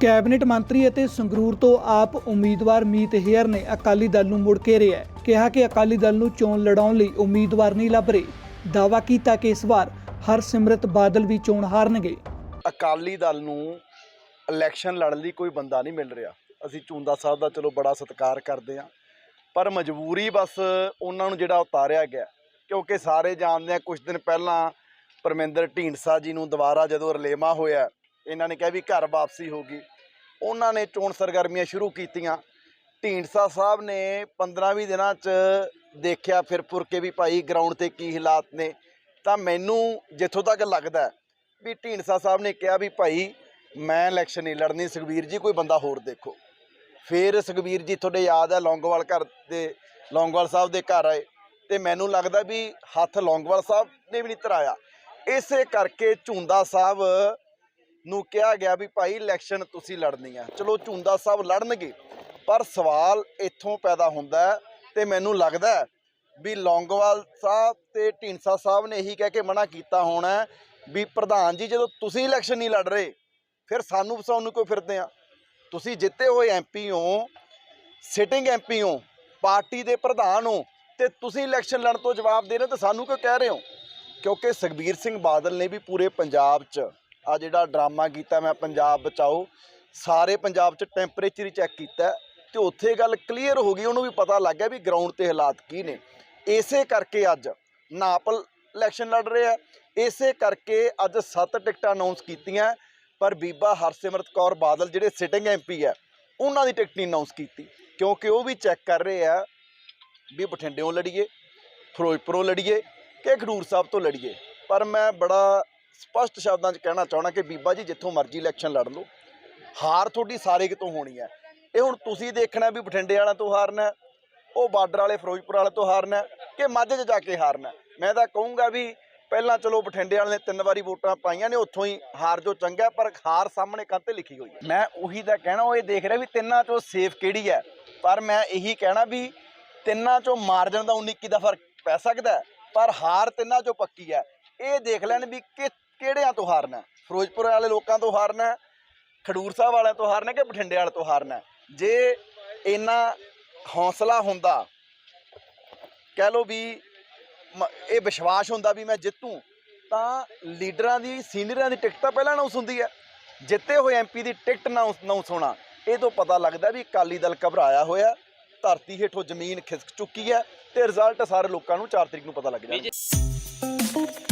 Cabinet ਮੰਤਰੀ ਅਤੇ ਸੰਗਰੂਰ ਤੋਂ ਆਪ ਉਮੀਦਵਾਰ ਮੀਤ ਹੇਅਰ ਨੇ ਅਕਾਲੀ ਦਲ ਨੂੰ ਮੁੜ ਘੇਰਿਆ ਹੈ। ਕਿਹਾ ਕਿ ਅਕਾਲੀ ਦਲ ਨੂੰ ਚੋਣ ਲੜਾਉਣ ਲਈ ਉਮੀਦਵਾਰ ਨਹੀਂ ਲੱਭ ਰਹੇ। ਦਾਅਵਾ ਕੀਤਾ ਕਿ ਇਸ ਵਾਰ ਹਰਸਿਮਰਤ ਬਾਦਲ ਵੀ ਚੋਣ ਹਾਰਨਗੇ। ਅਕਾਲੀ ਦਲ ਨੂੰ ਇਲੈਕਸ਼ਨ ਲੜਨ ਲਈ ਕੋਈ ਬੰਦਾ ਨਹੀਂ ਮਿਲ ਰਿਹਾ। ਅਸੀਂ ਚੁੰਦਾ ਸਾਹਿਬ ਦਾ ਚਲੋ ਬੜਾ ਸਤਿਕਾਰ ਕਰਦੇ ਹਾਂ। ਪਰ ਮਜਬੂਰੀ ਬਸ ਉਹਨਾਂ ਨੂੰ ਜਿਹੜਾ ਉਤਾਰਿਆ ਗਿਆ ਕਿਉਂਕਿ ਸਾਰੇ ਜਾਣਦੇ ਆ ਕੁਝ ਦਿਨ ਪਹਿਲਾਂ ਪਰਮਿੰਦਰ ਢੀਂਡਸਾ ਜੀ ਨੂੰ ਦੁਬਾਰਾ ਜਦੋਂ ਰਲੇਮਾ ਹੋਇਆ ਇਹਨਾਂ ਨੇ ਕਿਹਾ ਵੀ ਘਰ ਵਾਪਸੀ ਹੋਗੀ ਉਹਨਾਂ ਨੇ ਚੋਣ ਸਰਗਰਮੀਆਂ ਸ਼ੁਰੂ ਕੀਤੀਆਂ। ਢੀਂਡਸਾ ਸਾਹਿਬ ਨੇ 15-20 ਦਿਨਾਂ 'ਚ ਦੇਖਿਆ ਫਿਰ ਫੁਰ ਕੇ ਵੀ ਭਾਈ ਗਰਾਊਂਡ ਤੇ ਕੀ ਹਾਲਾਤ ਨੇ। ਤਾਂ ਮੈਨੂੰ ਜਿੱਥੋਂ ਤੱਕ ਲੱਗਦਾ ਵੀ ਢੀਂਡਸਾ ਸਾਹਿਬ ਨੇ ਕਿਹਾ ਵੀ ਭਾਈ ਮੈਂ ਇਲੈਕਸ਼ਨ ਨਹੀਂ ਲੜਨੀ, ਸੁਖਬੀਰ ਜੀ ਕੋਈ ਬੰਦਾ ਹੋਰ ਦੇਖੋ। ਫਿਰ ਸੁਖਬੀਰ ਜੀ ਤੁਹਾਡੇ ਯਾਦ ਹੈ ਲੌਂਗੋਵਾਲ ਘਰ ਦੇ, ਲੌਂਗੋਵਾਲ ਸਾਹਿਬ ਦੇ ਘਰ ਆਏ ਤੇ ਮੈਨੂੰ ਲੱਗਦਾ ਵੀ ਹੱਥ ਲੌਂਗੋਵਾਲ ਸਾਹਿਬ ਨੇ ਵੀ ਨਹੀਂ ਧਰਾਇਆ। ਇਸੇ ਕਰਕੇ ਝੁੰਦਾ ਸਾਹਿਬ ਨੂੰ ਕਿਹਾ ਗਿਆ ਵੀ ਭਾਈ ਇਲੈਕਸ਼ਨ ਤੁਸੀਂ ਲੜਨੀ ਆ। ਚਲੋ ਝੁੰਦਾ ਸਾਹਿਬ ਲੜਨਗੇ, ਪਰ ਸਵਾਲ ਇੱਥੋਂ ਪੈਦਾ ਹੁੰਦਾ ਹੈ ਤੇ ਮੈਨੂੰ ਲੱਗਦਾ ਵੀ ਲੌਂਗੋਵਾਲ ਸਾਹਿਬ ਤੇ ਢੀਂਡਸਾ ਸਾਹਿਬ ਨੇ ਇਹੀ ਕਹਿ ਕੇ ਮਨਾ ਕੀਤਾ ਹੋਣਾ ਵੀ ਪ੍ਰਧਾਨ ਜੀ, ਜਦੋਂ ਤੁਸੀਂ ਇਲੈਕਸ਼ਨ ਨਹੀਂ ਲੜ ਰਹੇ, ਫਿਰ ਸਾਨੂੰ ਫਸਾਉਣ ਨੂੰ ਕਿਉਂ ਫਿਰਦੇ ਆ? ਤੁਸੀਂ ਜਿੱਤੇ ਹੋਏ ਐਮਪੀ ਹੋ ਸਿਟਿੰਗ ਐਮਪੀ ਹੋ, ਪਾਰਟੀ ਦੇ ਪ੍ਰਧਾਨ ਹੋ ਤੇ ਤੁਸੀਂ ਇਲੈਕਸ਼ਨ ਲੜਨ ਤੋਂ ਜਵਾਬ ਦੇ ਰਹੇ ਹੋ ਤੇ ਸਾਨੂੰ ਕਿਉਂ ਕਹਿ ਰਹੇ ਹੋ? ਕਿਉਂਕਿ ਸੁਖਬੀਰ ਸਿੰਘ ਬਾਦਲ ਨੇ ਵੀ ਪੂਰੇ ਪੰਜਾਬ 'ਚ ਆ ਜਿਹੜਾ ਡਰਾਮਾ ਕੀਤਾ ਮੈਂ ਪੰਜਾਬ ਬਚਾਓ, ਸਾਰੇ ਪੰਜਾਬ 'ਚ ਟੈਂਪਰੇਚਰ ਹੀ ਚੈੱਕ ਕੀਤਾ ਤੇ ਉੱਥੇ ਗੱਲ ਕਲੀਅਰ ਹੋ ਗਈ, ਉਹਨੂੰ ਵੀ ਪਤਾ ਲੱਗ ਗਿਆ ਵੀ ਗਰਾਊਂਡ ਤੇ ਹਾਲਾਤ ਕੀ ਨੇ। ਇਸੇ ਕਰਕੇ ਅੱਜ ਨਾਪਲ ਇਲੈਕਸ਼ਨ ਲੜ ਰਿਹਾ ਇਸੇ ਕਰਕੇ ਅੱਜ ਸੱਤ ਟਿਕਟਾਂ ਅਨਾਉਂਸ ਕੀਤੀਆਂ ਪਰ ਬੀਬਾ ਹਰਸਿਮਰਤ ਕੌਰ ਬਾਦਲ ਜਿਹੜੇ ਸਿਟਿੰਗ ਐਮਪੀ ਹੈ, ਉਹਨਾਂ ਦੀ ਟਿਕਟ ਨਹੀਂ ਅਨਾਉਂਸ ਕੀਤੀ। ਕਿਉਂਕਿ ਉਹ ਵੀ ਚੈੱਕ ਕਰ ਰਹੇ ਆ ਵੀ ਬਠਿੰਡਿਓਂ ਲੜੀਏ, ਫਿਰੋਜ਼ਪੁਰੋਂ ਲੜੀਏ ਕਿ ਖਡੂਰ ਸਾਹਿਬ ਤੋਂ ਲੜੀਏ। ਪਰ ਮੈਂ ਬੜਾ ਸਪਸ਼ਟ ਸ਼ਬਦਾਂ 'ਚ ਕਹਿਣਾ ਚਾਹਣਾ ਕਿ ਬੀਬਾ ਜੀ, ਜਿੱਥੋਂ ਮਰਜ਼ੀ ਇਲੈਕਸ਼ਨ ਲੜ ਲਓ। ਹਾਰ ਤੁਹਾਡੀ ਸਾਰੇ ਕਿਤੋਂ ਹੋਣੀ ਹੈ। ਇਹ ਹੁਣ ਤੁਸੀਂ ਦੇਖਣਾ ਵੀ ਬਠਿੰਡੇ ਵਾਲਿਆਂ ਤੋਂ ਹਾਰਨਾ ਉਹ ਬਾਰਡਰ ਵਾਲੇ, ਫਿਰੋਜ਼ਪੁਰ ਵਾਲੇ ਤੋਂ ਹਾਰਨਾ ਕਿ ਮੱਝ 'ਚ ਜਾ ਕੇ ਹਾਰਨਾ ਮੈਂ ਤਾਂ ਕਹੂੰਗਾ ਵੀ ਪਹਿਲਾਂ ਚਲੋ ਬਠਿੰਡੇ ਵਾਲੇ ਨੇ ਤਿੰਨ ਵਾਰੀ ਵੋਟਾਂ ਪਾਈਆਂ ਨੇ, ਉੱਥੋਂ ਹੀ ਹਾਰ ਜੋ ਚੰਗਾ ਪਰ ਹਾਰ ਸਾਹਮਣੇ ਕੰਤੇ ਲਿਖੀ ਹੋਈ ਹੈ। ਮੈਂ ਉਹੀ ਤਾਂ ਕਹਿਣਾ, ਉਹ ਇਹ ਦੇਖ ਰਿਹਾ ਵੀ ਤਿੰਨਾਂ 'ਚੋਂ ਸੇਫ ਕਿਹੜੀ ਹੈ। ਪਰ ਮੈਂ ਇਹੀ ਕਹਿਣਾ ਵੀ ਤਿੰਨਾਂ 'ਚੋਂ ਮਾਰਜਨ ਦਾ 19 ਦਾ ਫ਼ਰਕ ਪੈ ਸਕਦਾ ਪਰ ਹਾਰ ਤਿੰਨਾਂ 'ਚੋਂ ਪੱਕੀ ਹੈ। ਇਹ ਦੇਖ ਲੈਣ ਵੀ ਕਿ ਕਿਹੜਿਆਂ ਤੋਂ ਹਾਰਨਾ। ਫਿਰੋਜ਼ਪੁਰ ਵਾਲੇ ਲੋਕਾਂ ਤੋਂ ਹਾਰਨਾ ਖਡੂਰ ਸਾਹਿਬ ਵਾਲਿਆਂ ਤੋਂ ਹਾਰਨਾ ਕਿ ਬਠਿੰਡੇ ਵਾਲੇ ਤੋਂ ਹਾਰਨਾ। ਜੇ ਇੰਨਾ ਹੌਸਲਾ ਹੁੰਦਾ ਕਹਿ ਲਓ ਵੀ ਇਹ ਵਿਸ਼ਵਾਸ ਹੁੰਦਾ ਵੀ ਮੈਂ ਜਿੱਤੂ ਤਾਂ ਲੀਡਰਾਂ ਦੀ ਸੀਨੀਅਰਾਂ ਦੀ ਟਿਕਟ ਤਾਂ ਪਹਿਲਾਂ ਅਨਾਉਂਸ ਹੁੰਦੀ ਹੈ ਜਿੱਤੇ ਹੋਏ ਐਮਪੀ ਦੀ ਟਿਕਟ ਨਾ ਅਨਾਉਂਸ ਹੋਣਾ ਇਹ ਤੋਂ ਪਤਾ ਲੱਗਦਾ ਵੀ ਅਕਾਲੀ ਦਲ ਘਬਰਾਇਆ ਹੋਇਆ ਧਰਤੀ ਹੇਠੋਂ ਜ਼ਮੀਨ ਖਿਸਕ ਚੁੱਕੀ ਹੈ ਤੇ ਰਿਜ਼ਲਟ ਸਾਰੇ ਲੋਕਾਂ ਨੂੰ 4 ਤਰੀਕ ਨੂੰ ਪਤਾ ਲੱਗ ਜਾਣਾ